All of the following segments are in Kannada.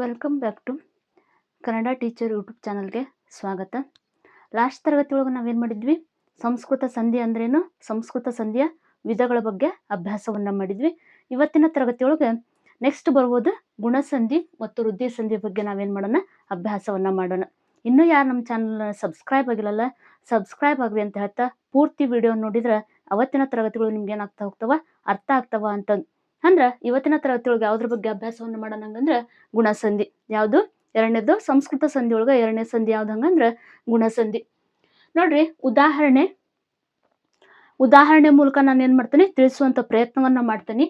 Welcome back to Kannada teacher YouTube ಚಾನಲ್ಗೆ ಸ್ವಾಗತ. ಲಾಸ್ಟ್ ತರಗತಿ ಒಳಗೆ ನಾವೇನು ಮಾಡಿದ್ವಿ? ಸಂಸ್ಕೃತ ಸಂಧಿ ಅಂದ್ರೇನು? ಸಂಸ್ಕೃತ ಸಂಧಿಯ ವಿಧಗಳ ಬಗ್ಗೆ ಅಭ್ಯಾಸವನ್ನು ಮಾಡಿದ್ವಿ. ಇವತ್ತಿನ ತರಗತಿ ಒಳಗೆ ನೆಕ್ಸ್ಟ್ ಬರ್ಬೋದು ಗುಣಸಂಧಿ ಮತ್ತು ವೃದ್ಧಿ ಸಂಧಿ ಬಗ್ಗೆ ನಾವೇನು ಮಾಡೋಣ? ಅಭ್ಯಾಸವನ್ನು ಮಾಡೋಣ. ಇನ್ನೂ ಯಾರು ನಮ್ಮ ಚಾನಲ್ ಸಬ್ಸ್ಕ್ರೈಬ್ ಆಗಿಲ್ಲಲ್ಲ ಸಬ್ಸ್ಕ್ರೈಬ್ ಆಗಲಿ ಅಂತ ಹೇಳ್ತಾ ಪೂರ್ತಿ ವಿಡಿಯೋ ನೋಡಿದ್ರೆ ಅವತ್ತಿನ ತರಗತಿಗಳು ನಿಮ್ಗೆ ಏನಾಗ್ತಾ ಹೋಗ್ತಾವ? ಅರ್ಥ ಆಗ್ತಾವ ಅಂತ ಅಂದ್ರ ಇವತ್ತಿನ ತರಗತಿಯೊಳಗೆ ಯಾವ್ದ್ರ ಬಗ್ಗೆ ಅಭ್ಯಾಸವನ್ನ ಮಾಡೋಣ ಹಂಗಂದ್ರ ಗುಣಸಂಧಿ. ಯಾವ್ದು? ಎರಡನೇದು ಸಂಸ್ಕೃತ ಸಂಧಿ ಒಳಗ ಎರಡನೇ ಸಂಧಿ ಯಾವ್ದು ಹಂಗಂದ್ರ ಗುಣಸಂಧಿ. ನೋಡ್ರಿ, ಉದಾಹರಣೆ ಉದಾಹರಣೆ ಮೂಲಕ ನಾನು ಏನ್ ಮಾಡ್ತೇನೆ? ತಿಳಿಸುವಂತ ಪ್ರಯತ್ನವನ್ನ ಮಾಡ್ತೇನೆ.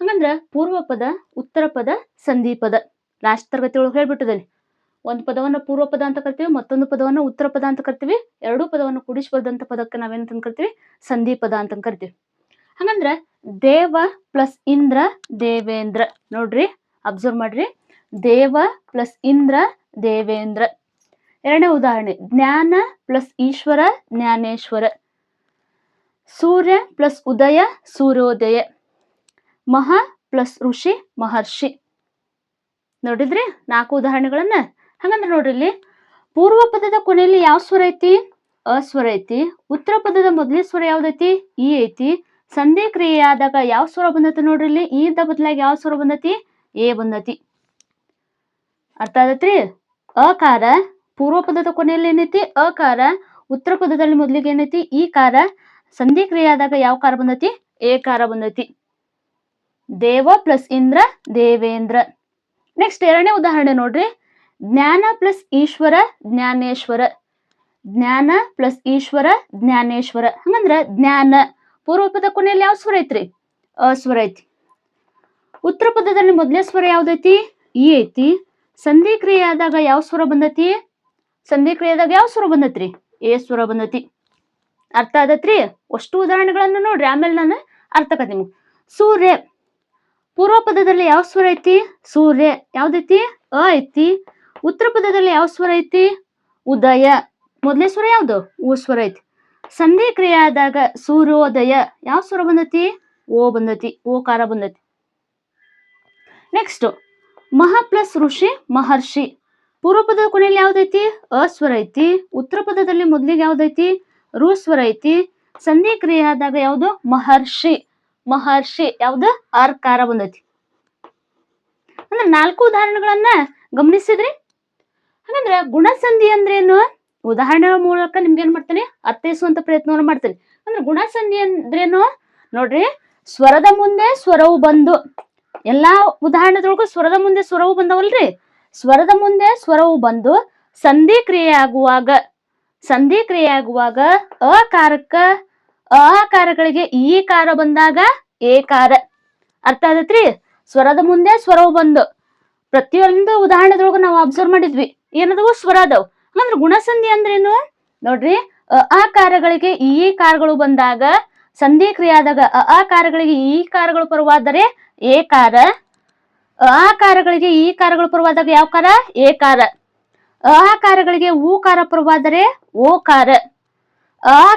ಹಂಗಂದ್ರ ಪೂರ್ವ ಪದ, ಉತ್ತರ ಪದ, ಸಂಧಿ ಪದ. ಲಾಸ್ಟ್ ತರಗತಿ ಒಳಗೆ ಒಂದ್ ಒಂದು ಪದವನ್ನ ಪೂರ್ವ ಪದ ಅಂತ ಕರಿತೀವಿ, ಮತ್ತೊಂದು ಪದವನ್ನ ಉತ್ತರ ಪದ ಅಂತ ಕರಿತೀವಿ. ಎರಡೂ ಪದವನ್ನು ಕೂಡಿಸಿ ಬರೆದಂತ ಪದಕ್ಕೆ ನಾವೇನಂತ ಕರಿತೀವಿ? ಸಂಧಿ ಪದ ಅಂತ ಕರಿತೀವಿ. ಹಂಗಂದ್ರ ದೇವ ಪ್ಲಸ್ ಇಂದ್ರ ದೇವೇಂದ್ರ. ನೋಡ್ರಿ ಅಬ್ಸರ್ವ್ ಮಾಡ್ರಿ. ದೇವ ಪ್ಲಸ್ ಇಂದ್ರ ದೇವೇಂದ್ರ. ಎರಡನೇ ಉದಾಹರಣೆ, ಜ್ಞಾನ ಪ್ಲಸ್ ಈಶ್ವರ, ಜ್ಞಾನೇಶ್ವರ. ಸೂರ್ಯ ಪ್ಲಸ್ ಉದಯ, ಸೂರ್ಯೋದಯ. ಮಹಾ ಪ್ಲಸ್ ಋಷಿ, ಮಹರ್ಷಿ. ನೋಡಿದ್ರಿ, ನಾಲ್ಕು ಉದಾಹರಣೆಗಳನ್ನ. ಹಂಗಂದ್ರೆ ನೋಡ್ರಿ ಇಲ್ಲಿ, ಪೂರ್ವ ಪದದ ಕೊನೆಯಲ್ಲಿ ಯಾವ ಸ್ವರ ಐತಿ? ಅಸ್ವರ ಐತಿ. ಉತ್ತರ ಪದದ ಮೊದಲನೇ ಸ್ವರ ಯಾವ್ದೈತಿ? ಈ ಐತಿ. ಸಂಧಿ ಕ್ರಿಯೆ ಆದಾಗ ಯಾವ ಸ್ವರ ಬಂದತಿ ನೋಡ್ರಿ ಈದ ಬದಲಾಗಿ ಯಾವ ಸ್ವರ ಬಂದತಿ? ಎ ಬಂದತಿ. ಅರ್ಥ ಆದತ್ರಿ? ಅಕಾರ ಪೂರ್ವ ಪದದ ಕೊನೆಯಲ್ಲಿ ಏನೈತಿ? ಅಕಾರ ಉತ್ತರ ಪದದಲ್ಲಿ ಮೊದಲಿಗೆ ಏನೈತಿ? ಈ ಕಾರ ಸಂಧಿ ಕ್ರಿಯೆ ಆದಾಗ ಯಾವ ಕಾರ ಬಂದತಿ? ಎ ಕಾರ ಬಂದತಿ. ದೇವ ಪ್ಲಸ್ ಇಂದ್ರ, ದೇವೇಂದ್ರ. ನೆಕ್ಸ್ಟ್ ಎರಡನೇ ಉದಾಹರಣೆ ನೋಡ್ರಿ. ಜ್ಞಾನ ಪ್ಲಸ್ ಈಶ್ವರ, ಜ್ಞಾನೇಶ್ವರ. ಜ್ಞಾನ ಪ್ಲಸ್ ಈಶ್ವರ, ಜ್ಞಾನೇಶ್ವರ. ಹಂಗಂದ್ರ ಜ್ಞಾನ ಪೂರ್ವ ಪದ ಕೊನೆಯಲ್ಲಿ ಯಾವ ಸ್ವರ ಐತ್ರಿ? ಅಸ್ವರ ಐತಿ. ಉತ್ತರ ಪದದಲ್ಲಿ ಮೊದಲನೇ ಸ್ವರ ಯಾವ್ದೈತಿ? ಈ ಐತಿ. ಸಂಧಿ ಕ್ರಿಯೆ ಆದಾಗ ಯಾವ ಸ್ವರ ಬಂದತಿ? ಸಂಧಿ ಕ್ರಿಯೆ ಆದಾಗ ಯಾವ ಸ್ವರ ಬಂದತ್ರಿ? ಎ ಸ್ವರ ಬಂದತಿ. ಅರ್ಥ ಆದತ್ರಿ? ಅಷ್ಟು ಉದಾಹರಣೆಗಳನ್ನು ನೋಡ್ರಿ. ಆಮೇಲೆ ನಾನು ಅರ್ಥ ಕತೀನಿ ಸೂರ್ಯ. ಪೂರ್ವ ಪದದಲ್ಲಿ ಯಾವ ಸ್ವರ ಐತಿ? ಸೂರ್ಯ. ಯಾವ್ದೈತಿ? ಅ ಐತಿ. ಉತ್ತರ ಪದದಲ್ಲಿ ಯಾವ ಸ್ವರ ಐತಿ? ಉದಯ. ಮೊದಲನೇ ಸ್ವರ ಯಾವ್ದು? ಉ ಸ್ವರ ಐತಿ. ಸಂಧಿ ಕ್ರಿಯೆ ಆದಾಗ ಸೂರ್ಯೋದಯ ಯಾವ ಸ್ವರ ಬಂದತಿ? ಓ ಬಂದತಿ, ಓಕಾರ ಬಂದತಿ. ನೆಕ್ಸ್ಟ್ ಮಹಾ ಪ್ಲಸ್ ಋಷಿ, ಮಹರ್ಷಿ. ಪೂರ್ವ ಪದದ ಕೊನೆಯಲ್ಲಿ ಯಾವ್ದೈತಿ? ಅಸ್ವರ ಐತಿ. ಉತ್ತರ ಪದದಲ್ಲಿ ಮೊದಲಿಗೆ ಯಾವ್ದೈತಿ? ರು ಸ್ವರ ಐತಿ. ಸಂಧಿ ಕ್ರಿಯೆ ಆದಾಗ ಯಾವ್ದು? ಮಹರ್ಷಿ. ಮಹರ್ಷಿ ಯಾವ್ದು? ಆರ್ಕಾರ ಬಂದೈತಿ. ಅಂದ್ರೆ ನಾಲ್ಕು ಉದಾಹರಣೆಗಳನ್ನ ಗಮನಿಸಿದ್ರಿ? ಹಾಗಂದ್ರೆ ಗುಣಸಂಧಿ ಅಂದ್ರೇನು? ಉದಾಹರಣೆ ಮೂಲಕ ನಿಮ್ಗೆ ಏನ್ ಮಾಡ್ತೇನೆ? ಅರ್ಥೈಸುವಂತ ಪ್ರಯತ್ನವನ್ನು ಮಾಡ್ತೇನೆ. ಅಂದ್ರೆ ಗುಣಸಂಧಿ ಅಂದ್ರೇನು? ನೋಡ್ರಿ, ಸ್ವರದ ಮುಂದೆ ಸ್ವರವು ಬಂದು, ಎಲ್ಲಾ ಉದಾಹರಣೆದೊಳಗೂ ಸ್ವರದ ಮುಂದೆ ಸ್ವರವು ಬಂದವಲ್ರಿ? ಸ್ವರದ ಮುಂದೆ ಸ್ವರವು ಬಂದು, ಸಂಧಿ ಕ್ರಿಯೆಯಾಗುವಾಗ ಸಂಧಿ ಕ್ರಿಯೆಯಾಗುವಾಗ ಅಕಾರಕ್ಕ ಅಕಾರಗಳಿಗೆ ಈ ಕಾರ ಬಂದಾಗ ಏಕಾರ ಅರ್ಥ ಆಗತ್ರಿ? ಸ್ವರದ ಮುಂದೆ ಸ್ವರವು ಬಂದು, ಪ್ರತಿಯೊಂದು ಉದಾಹರಣೆದೊಳಗು ನಾವು ಅಬ್ಸರ್ವ್ ಮಾಡಿದ್ವಿ. ಏನದವು? ಸ್ವರ ಅದಾವ್ ಹಂಗಂದ್ರ ಗುಣಸಂಧಿ ಅಂದ್ರೇನು? ನೋಡ್ರಿ, ಅ, ಆಕಾರಗಳಿಗೆ ಈ ಕಾರಗಳು ಬಂದಾಗ, ಸಂಧಿ ಕ್ರಿಯಾದಾಗ, ಅ, ಆಕಾರಗಳಿಗೆ ಈ ಕಾರಗಳು ಪರವಾದರೆ ಏಕಾರ. ಆ ಆಕಾರಗಳಿಗೆ ಈ ಕಾರಗಳು ಪರವಾದಾಗ ಯಾವ ಕಾರ? ಏಕಾರ. ಅ ಊ ಕಾರ ಪರವಾದರೆ ಓಕಾರ. ಅ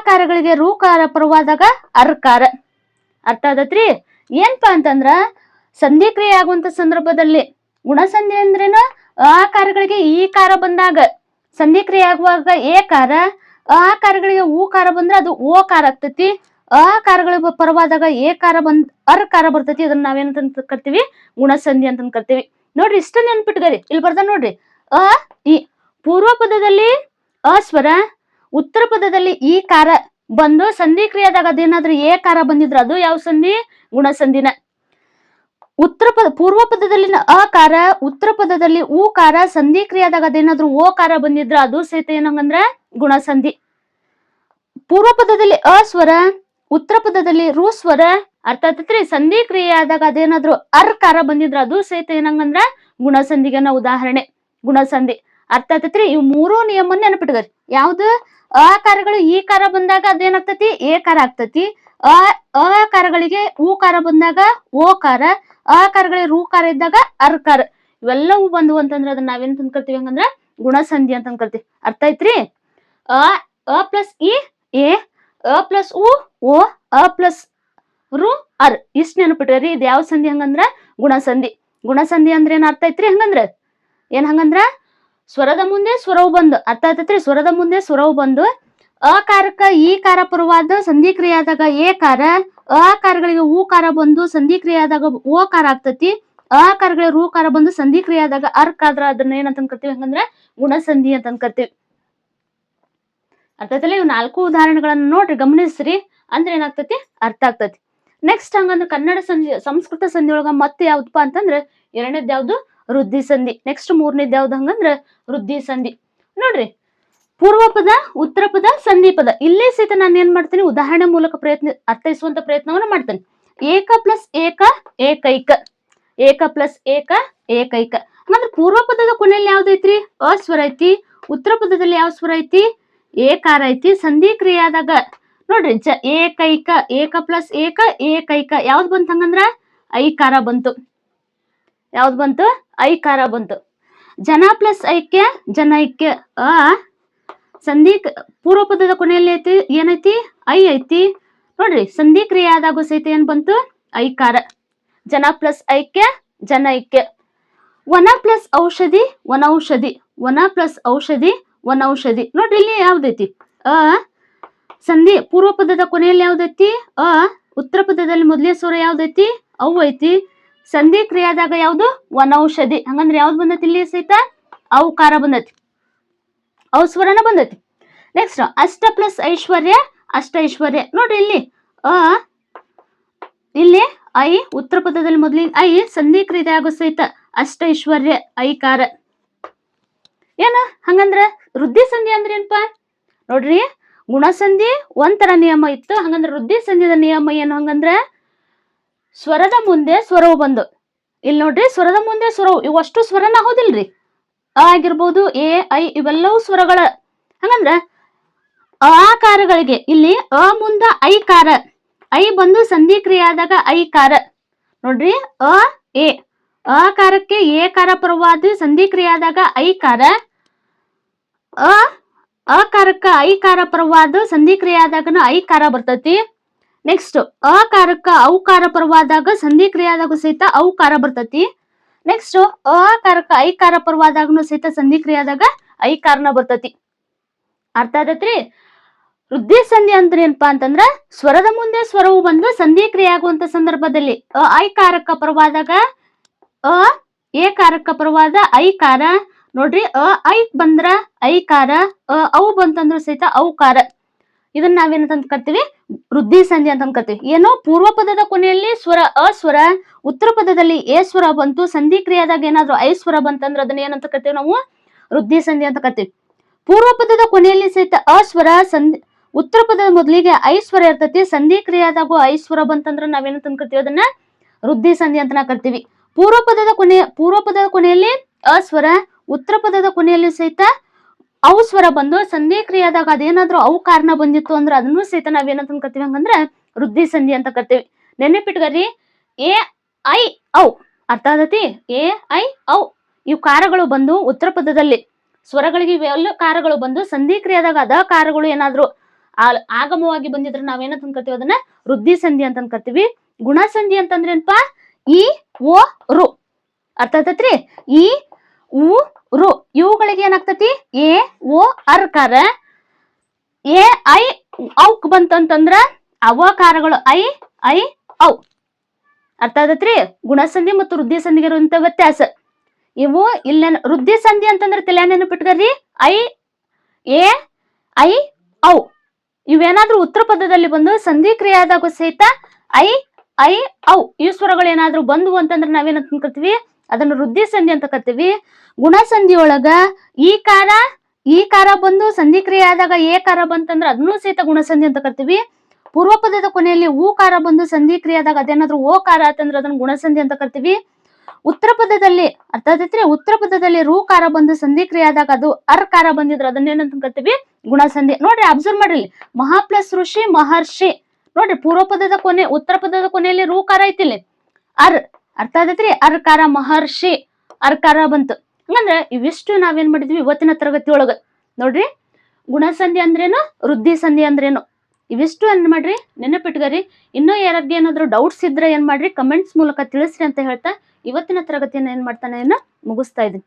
ರೂ ಕಾರ ಪರವಾದಾಗ ಅರ್ಕಾರ. ಅರ್ಥ ಆದತ್ರಿ? ಏನ್ಪಾ ಅಂತಂದ್ರ, ಸಂಧಿ ಕ್ರಿಯೆ ಆಗುವಂತ ಸಂದರ್ಭದಲ್ಲಿ ಗುಣಸಂಧಿ ಅಂದ್ರೇನು? ಆಕಾರಗಳಿಗೆ ಈ ಕಾರ ಬಂದಾಗ ಸಂಧಿ ಕ್ರಿಯೆ ಆಗುವಾಗ ಏಕಾರ ಅ ಊ ಕಾರ ಬಂದ್ರೆ ಅದು ಓಕಾರ ಆಗ್ತೈತಿ. ಅ ಕಾರಗಳಿಗೆ ಪರವಾದಾಗ ಏಕಾರ ಬಂದ್, ಅರ್ಕಾರ ಬರ್ತೈತಿ. ಅದನ್ನ ನಾವೇನಂತ ಕರ್ತೀವಿ? ಗುಣಸಂಧಿ ಅಂತ ಕರ್ತೀವಿ. ನೋಡ್ರಿ, ಇಷ್ಟ ನೆನ್ಪಿಟ್ಕರಿ ಇಲ್ಲಿ ಬರ್ದ ನೋಡ್ರಿ. ಅ ಈ ಪೂರ್ವ ಪದದಲ್ಲಿ ಅಸ್ವರ, ಉತ್ತರ ಪದದಲ್ಲಿ ಈ ಕಾರ ಬಂದು ಸಂಧಿ ಕ್ರಿಯಾದಾಗ ಅದೇನಾದ್ರೂ ಏ ಕಾರ ಬಂದಿದ್ರ ಅದು ಯಾವ ಸಂಧಿ? ಗುಣಸಂಧಿನ. ಉತ್ತರ ಪದ, ಪೂರ್ವ ಪದದಲ್ಲಿನ ಅಕಾರ ಉತ್ತರ ಪದದಲ್ಲಿ ಕಾರ, ಸಂಧಿ ಅದೇನಾದ್ರು ಓ ಕಾರ ಬಂದಿದ್ರ ಅದು ಸಹಿತ ಏನಂಗಂದ್ರ ಗುಣಸಂಧಿ. ಪೂರ್ವ ಪದದಲ್ಲಿ ಅಸ್ವರ ಉತ್ತರ ಪದದಲ್ಲಿ ರು ಸ್ವರ ಅರ್ಥ ಆಗ್ತೈತ್ರಿ ಸಂಧಿ ಕ್ರಿಯಾದಾಗ ಅದೇನಾದ್ರು ಅರ್ ಅರ್ಕಾರ ಬಂದಿದ್ರ ಅದು ಸಹಿತ ಏನಂಗಂದ್ರ ಗುಣಸಂಧಿಗೆನ ಉದಾಹರಣೆ, ಗುಣಸಂಧಿ. ಅರ್ಥ ಆಗ್ತೈತ್ರಿ ಇವ್ ಮೂರು ನಿಯಮ ನೆನಪಿಟ್ಕೋರಿ ಯಾವ್ದು? ಅಕಾರಗಳು ಈ ಕಾರ ಬಂದಾಗ ಅದೇನಾಗ್ತತಿ? ಕಾರ ಆಗ್ತತಿ. ಅ ಅಕಾರಗಳಿಗೆ ಕಾರ ಬಂದಾಗ ಓಕಾರ ಅಕಾರಗಳಿಗೆ ರೂಕಾರ ಇದ್ದಾಗ ಅರ್ಕಾರ. ಇವೆಲ್ಲವೂ ಬಂದವು ಅಂತಂದ್ರ ಅದನ್ನ ನಾವೇನ್ ತಂದ್ಕೊಳ್ತೀವಿ ಹಂಗಂದ್ರ ಗುಣಸಂಧಿ ಅಂತ ಅನ್ಕೊಳ್ತೀವಿ ಅರ್ಥ ಐತ್ರಿ ಅ ಅ ಪ್ಲಸ್ ಇ, ಎ, ಅ ಪ್ಲಸ್ ಉ ಓ ಅ ಪ್ಲಸ್ ರು, ಅರ್. ಇಷ್ಟ ನೆನಪಿಟ್ರಿ ಇದು ಯಾವ ಸಂಧಿ ಹಂಗಂದ್ರ? ಗುಣಸಂಧಿ. ಗುಣಸಂಧಿ ಅಂದ್ರೆ ಏನ್ ಅರ್ಥ ಐತ್ರಿ ಹಂಗಂದ್ರ? ಏನ್ ಹಂಗಂದ್ರ? ಸ್ವರದ ಮುಂದೆ ಸ್ವರವು ಬಂದು. ಅರ್ಥ ಆಯ್ತೈತ್ರಿ? ಸ್ವರದ ಮುಂದೆ ಸ್ವರವು ಬಂದು ಅಕಾರಕ, ಈ ಕಾರ ಪರವಾದ ಸಂಧಿ ಕ್ರಿಯಾದಾಗ ಏಕಾರ ಅಕಾರಗಳಿಗೆ ಊಕಾರ ಬಂದು ಸಂಧಿ ಕ್ರಿಯೆ ಆದಾಗ ಓಕಾರ ಆಗ್ತತಿ. ಅಕಾರಗಳಿಗೆ ರೂಕಾರ ಬಂದು ಸಂಧಿ ಕ್ರಿಯೆ ಆದಾಗ ಅರ್ಕ ಆದ್ರ ಅದನ್ನ ಏನಂತ ಅನ್ಕರ್ತೀವಿ ಹಂಗಂದ್ರ ಗುಣಸಂಧಿ ಅಂತ ಅನ್ಕರ್ತೀವಿ ಅರ್ಥಾಯ್ತಲ್ಲ ಇವ್ ನಾಲ್ಕು ಉದಾಹರಣೆಗಳನ್ನ ನೋಡ್ರಿ ಗಮನಿಸ್ರಿ. ಅಂದ್ರೆ ಏನಾಗ್ತತಿ? ಅರ್ಥ ಆಗ್ತತಿ. ನೆಕ್ಸ್ಟ್ ಹಂಗಂದ್ರೆ ಕನ್ನಡ ಸಂಧಿ ಸಂಸ್ಕೃತ ಸಂಧಿ ಒಳಗ ಮತ್ತೆ ಯಾವ್ದಪ್ಪ ಅಂತಂದ್ರೆ ಎರಡನೇದ್ ಯಾವ್ದು ವೃದ್ಧಿ ಸಂಧಿ. ನೆಕ್ಸ್ಟ್ ಮೂರನೇದ್ ಯಾವ್ದು ಹಂಗಂದ್ರ ವೃದ್ಧಿ ಸಂಧಿ. ನೋಡ್ರಿ ಪೂರ್ವ ಪದ ಉತ್ತರ ಪದ ಸಂಧಿ ಪದ ಇಲ್ಲೇ ಸಹಿತ ನಾನು ಏನ್ ಮಾಡ್ತೇನೆ? ಉದಾಹರಣೆ ಮೂಲಕ ಪ್ರಯತ್ನ, ಅರ್ಥೈಸುವಂತ ಪ್ರಯತ್ನವನ್ನ ಮಾಡ್ತೇನೆ. ಏಕ ಪ್ಲಸ್ ಏಕ ಏಕೈಕ. ಏಕ ಪ್ಲಸ್ ಏಕ ಏಕೈಕ. ಹಂಗಂದ್ರೆ ಪೂರ್ವ ಪದದ ಕೊನೆಯಲ್ಲಿ ಯಾವ್ದೈತ್ರಿ ಅ ಸ್ವರ ಐತಿ. ಉತ್ತರ ಪದದಲ್ಲಿ ಯಾವ ಸ್ವರ ಐತಿ? ಏಕಾರ ಐತಿ. ಸಂಧಿ ಕ್ರಿಯೆ ಆದಾಗ ನೋಡ್ರಿ, ಜ ಏಕೈಕ, ಏಕ ಪ್ಲಸ್ ಏಕ ಏಕೈಕ. ಯಾವ್ದು ಬಂತು ಹಂಗಂದ್ರ? ಐಕಾರ ಬಂತು. ಯಾವ್ದು ಬಂತು? ಐಕಾರ ಬಂತು. ಜನ ಪ್ಲಸ್ ಐಕ್ಯ ಜನೈಕ್ಯ ಅ ಸಂಧಿ ಪೂರ್ವ ಪದದ ಕೊನೆಯಲ್ಲಿ ಐತಿ, ಏನೈತಿ? ಐ ಐತಿ. ನೋಡ್ರಿ ಸಂಧಿ ಕ್ರಿಯೆ ಆದಾಗೂ ಸಹಿತ ಏನ್ ಬಂತು? ಐಕಾರ. ಜನ ಪ್ಲಸ್ ಐಕ್ಯ, ಜನ ಐಕ್ಯ. ವನ ಪ್ಲಸ್ ಔಷಧಿ ವನೌಷಧಿ ವನ ಪ್ಲಸ್ ಔಷಧಿ ವನೌಷಧಿ ನೋಡ್ರಿ, ಇಲ್ಲಿ ಯಾವ್ದೈತಿ? ಅ ಸಂಧಿ ಪೂರ್ವ ಪದದ ಕೊನೆಯಲ್ಲಿ ಯಾವ್ದೈತಿ? ಅ, ಉತ್ತರ ಪದದಲ್ಲಿ ಮೊದಲೇ ಸ್ವರ ಯಾವ್ದೈತಿ? ಅವು ಐತಿ. ಸಂಧಿ ಕ್ರಿಯಾದಾಗ ಯಾವ್ದು? ವನೌಷಧಿ ಹಂಗಂದ್ರೆ ಯಾವ್ದು ಬಂದೈತಿ ಇಲ್ಲಿ ಸಹಿತ? ಕಾರ ಬಂದೈತಿ. ಅವು ಸ್ವರನ ಬಂದೈತಿ. ನೆಕ್ಸ್ಟ್ ಅಷ್ಟ ಪ್ಲಸ್ ಐಶ್ವರ್ಯ, ಅಷ್ಟ ಐಶ್ವರ್ಯ. ನೋಡ್ರಿ ಇಲ್ಲಿ ಅ ಇಲ್ಲಿ ಐ, ಉತ್ತರ ಪದದಲ್ಲಿ ಮೊದಲಿನ ಐ ಸಂಧಿ ಕ್ರಿಯೆ ಆಗೋ ಸಹಿತ ಅಷ್ಟ ಐಶ್ವರ್ಯ, ಐಕಾರ. ಏನ, ಹಂಗಂದ್ರ ವೃದ್ಧಿ ಸಂಧಿ ಅಂದ್ರೆ ಏನಪ್ಪಾ ನೋಡ್ರಿ, ಗುಣಸಂಧಿ ಒಂಥರ ನಿಯಮ ಇತ್ತು. ಹಂಗಂದ್ರ ವೃದ್ಧಿ ಸಂಧಿದ ನಿಯಮ ಏನು ಹಂಗಂದ್ರ? ಸ್ವರದ ಮುಂದೆ ಸ್ವರವು ಬಂದು. ಇಲ್ಲಿ ನೋಡ್ರಿ, ಸ್ವರದ ಮುಂದೆ ಸ್ವರವು ಇವಷ್ಟು ಸ್ವರನ ಹೌದಿಲ್ರಿ ಅ ಆಗಿರ್ಬೋದು, ಎ ಐ ಇವೆಲ್ಲವೂ ಸ್ವರಗಳ, ಹಂಗಂದ್ರ ಆಕಾರಗಳಿಗೆ, ಇಲ್ಲಿ ಅ ಮುಂದ ಕಾರ, ಐ ಬಂದು ಸಂಧಿ ಕ್ರಿಯಾದಾಗ ಐ ಕಾರ. ನೋಡ್ರಿ, ಅ, ಎ ಅಕಾರಕ್ಕೆ ಏಕಾರ ಪರವಾದ ಸಂಧಿ ಕ್ರಿಯಾದಾಗ ಕಾರ, ಅ ಅಕಾರಕ್ಕ ಕಾರ ಪರವಾದ ಸಂಧಿ ಐ ಕಾರ ಬರ್ತೈತಿ. ನೆಕ್ಸ್ಟ್ ಅಕಾರಕ್ಕ ಔಕಾರ ಪರವಾದಾಗ ಸಂಧಿ ಕ್ರಿಯಾದಾಗ ಸಹಿತ ಔಕಾರ ಬರ್ತೈತಿ. ನೆಕ್ಸ್ಟ್ ಐ ಐಕಾರ ಪರವಾದಾಗನು ಸಹಿತ ಸಂಧಿ ಕ್ರಿಯಾದಾಗ ಐಕಾರನ ಬರ್ತತಿ. ಅರ್ಥ ಆಗತ್ರಿ ವೃದ್ಧಿ ಸಂಧಿ ಅಂದ್ರೆ ಏನಪ್ಪಾ ಅಂತಂದ್ರ ಸ್ವರದ ಮುಂದೆ ಸ್ವರವು ಬಂದು ಸಂಧಿ ಕ್ರಿಯೆ ಆಗುವಂತ ಸಂದರ್ಭದಲ್ಲಿ, ಅ, ಐಕಾರಕ ಪರವಾದಾಗ, ಅ ಕಾರಕ ಪರವಾದ ಐಕಾರ. ನೋಡ್ರಿ, ಅ ಐ ಬಂದ್ರ ಐಕಾರ, ಅ, ಔ ಬಂತಂದ್ರ ಸಹಿತ ಔಕಾರ. ಇದನ್ನ ನಾವೇನಂತ ಕರ್ತೀವಿ? ವೃದ್ಧಿ ಸಂಧಿ ಅಂತ ಕರ್ತೀವಿ. ಏನೋ ಪೂರ್ವ ಪದದ ಕೊನೆಯಲ್ಲಿ ಸ್ವರ, ಅಸ್ವರ, ಉತ್ತರ ಪದದಲ್ಲಿ ಎ ಸ್ವರ ಬಂತು, ಸಂಧಿ ಕ್ರಿಯಾದಾಗ ಏನಾದ್ರು ಐ ಸ್ವರ ಬಂತಂದ್ರ ಅದನ್ನ ಏನಂತ ಕರ್ತೀವಿ ನಾವು? ವೃದ್ಧಿ ಸಂಧಿ ಅಂತ ಕರ್ತೀವಿ. ಪೂರ್ವ ಪದದ ಕೊನೆಯಲ್ಲಿ ಸಹಿತ ಅಸ್ವರ, ಸಂಧಿ, ಉತ್ತರ ಪದದ ಮೊದಲಿಗೆ ಐ ಸ್ವರ ಇರ್ತೈತಿ, ಸಂಧಿ ಕ್ರಿಯಾದಾಗೂ ಐ ಸ್ವರ ಬಂತಂದ್ರ ನಾವೇನಂತ ಅನ್ಕರ್ತೀವಿ ಅದನ್ನ ವೃದ್ಧಿ ಸಂಧಿ ಅಂತ ನಾ ಕರ್ತೀವಿ. ಪೂರ್ವ ಪದದ ಕೊನೆ, ಪೂರ್ವ ಪದದ ಕೊನೆಯಲ್ಲಿ ಅಸ್ವರ, ಉತ್ತರ ಪದದ ಕೊನೆಯಲ್ಲಿ ಸಹಿತ ಅವು ಸ್ವರ ಬಂದು ಸಂಧಿ ಕ್ರಿಯಾದಾಗ ಅದೇನಾದ್ರೂ ಅವು ಕಾರಣ ಬಂದಿತ್ತು ಅಂದ್ರೆ ಅದನ್ನು ಸಹಿತ ನಾವೇನಂತ ಕರ್ತೀವಿ ಹಂಗಂದ್ರೆ ವೃದ್ಧಿ ಸಂಧಿ ಅಂತ ಕರ್ತೀವಿ. ನೆನಪಿಟ್ಕರಿ ಎ, ಐ, ಔ, ಅರ್ಥ ಆದತಿ? ಎ, ಐ, ಔ, ಇವು ಕಾರಗಳು ಬಂದು ಉತ್ತರ ಪದದಲ್ಲಿ. ಸ್ವರಗಳಿಗೆ ಇವೆಲ್ಲ ಕಾರಗಳು ಬಂದು ಸಂಧಿ ಕ್ರಿಯಾದಾಗ ಅದ ಕಾರಗಳು ಏನಾದ್ರು ಆಗಮವಾಗಿ ಬಂದಿದ್ರೆ ನಾವೇನಂತ ಅನ್ಕರ್ತೀವಿ ಅದನ್ನ ವೃದ್ಧಿ ಸಂಧಿ ಅಂತ ಅನ್ಕತ್ತಿವಿ. ಗುಣ ಸಂಧಿ ಅಂತಂದ್ರೆ ಏನಪ್ಪಾ? ಇ, ಓ, ರು. ಅರ್ಥ ಆತತ್ರಿ? ಈ ಉ, ರು. ಇವುಗಳಿಗೆ ಏನಾಗ್ತತಿ? ಎ ಓ ಅರ್ಕಾರ ಎ, ಐ, ಔಕ್ ಬಂತಂತಂದ್ರ ಅವಕಾರಗಳು ಐ ಐ, ಔ. ಅರ್ಥ ಆಗತ್ರಿ ಗುಣಸಂಧಿ ಮತ್ತು ವೃದ್ಧಿ ಸಂಧಿಗೆ ಇರುವಂತ ವ್ಯತ್ಯಾಸ. ಇವು ಇಲ್ಲ ವೃದ್ಧಿ ಸಂಧಿ ಅಂತಂದ್ರೆ ತಲೆ ಬಿಟ್ಕರಿ ಐ, ಎ, ಐ, ಔ. ಇವೇನಾದ್ರೂ ಉತ್ತರ ಪದದಲ್ಲಿ ಬಂದು ಸಂಧಿ ಕ್ರಿಯೆ ಸಹಿತ ಐ ಐ, ಔ. ಈ ಸ್ವರಗಳು ಏನಾದ್ರೂ ಬಂದ್ವು ಅಂತಂದ್ರೆ ನಾವೇನಂತ ಅನ್ಕೋತೀವಿ ಅದನ್ನ ವೃದ್ಧಿ ಸಂಧಿ ಅಂತ ಕರಿತೀವಿ. ಗುಣಸಂಧಿ ಒಳಗ ಈ ಕಾರ ಈ ಕಾರ ಬಂದು ಸಂಧಿಕ್ರಿಯೆ ಆದಾಗ ಏ ಕಾರ ಬಂತಂದ್ರೆ ಅದನ್ನು ಸಹಿತ ಗುಣಸಂಧಿ ಅಂತ ಕರಿತೀವಿ. ಪೂರ್ವ ಪದದ ಕೊನೆಯಲ್ಲಿ ಊ ಕಾರ ಬಂದು ಸಂಧಿ ಕ್ರಿಯೆ ಆದಾಗ ಅದೇನಾದ್ರೂ ಓ ಕಾರ ಆತಂದ್ರೆ ಅದನ್ನ ಗುಣಸಂಧಿ ಅಂತ ಕರಿತೀವಿ. ಉತ್ತರ ಪದದಲ್ಲಿ ಅರ್ಥ ಆದ್ರೆ ಉತ್ತರ ಪದದಲ್ಲಿ ರೂ ಕಾರ ಬಂದು ಸಂಧಿ ಕ್ರಿಯೆ ಆದಾಗ ಅದು ಅರ್ ಕಾರ ಬಂದಿದ್ರೆ ಅದನ್ನೇನಂತ ಕರಿತೀವಿ? ಗುಣಸಂಧಿ. ನೋಡ್ರಿ ಅಬ್ಸರ್ವ್ ಮಾಡ್ರಿ. ಮಹಾ ಪ್ಲಸ್ ಋಷಿ, ಮಹರ್ಷಿ. ನೋಡ್ರಿ ಪೂರ್ವ ಪದದ ಕೊನೆ, ಉತ್ತರ ಪದದ ಕೊನೆಯಲ್ಲಿ ರೂ ಕಾರ ಐತಿ ಇಲ್ಲಿ ಅರ್ ಅರ್ಥ ಅರ್ ಕಾರ ಮಹರ್ಷಿ, ಅರ್ ಕಾರ ಬಂತು. ಹಂಗಂದ್ರೆ ಇವಿಷ್ಟು ನಾವೇನ್ ಮಾಡಿದ್ವಿ? ಇವತ್ತಿನ ತರಗತಿ ಒಳಗ ನೋಡ್ರಿ, ಗುಣಸಂಧಿ ಅಂದ್ರೇನು? ವೃದ್ಧಿ ಸಂಧಿ ಅಂದ್ರೇನು? ಇವಿಷ್ಟು ಏನ್ ಮಾಡ್ರಿ? ನೆನಪಿಟ್ಕರಿ. ಇನ್ನೂ ಯಾರಿಗೆ ಏನಾದ್ರು ಡೌಟ್ಸ್ ಇದ್ರೆ ಏನ್ ಮಾಡ್ರಿ? ಕಮೆಂಟ್ಸ್ ಮೂಲಕ ತಿಳಿಸ್ರಿ ಅಂತ ಹೇಳ್ತಾ ಇವತ್ತಿನ ತರಗತಿಯನ್ನ ಏನ್ ಮಾಡ್ತಾನೆ ಮುಗಿಸ್ತಾ ಇದ್ದೀನಿ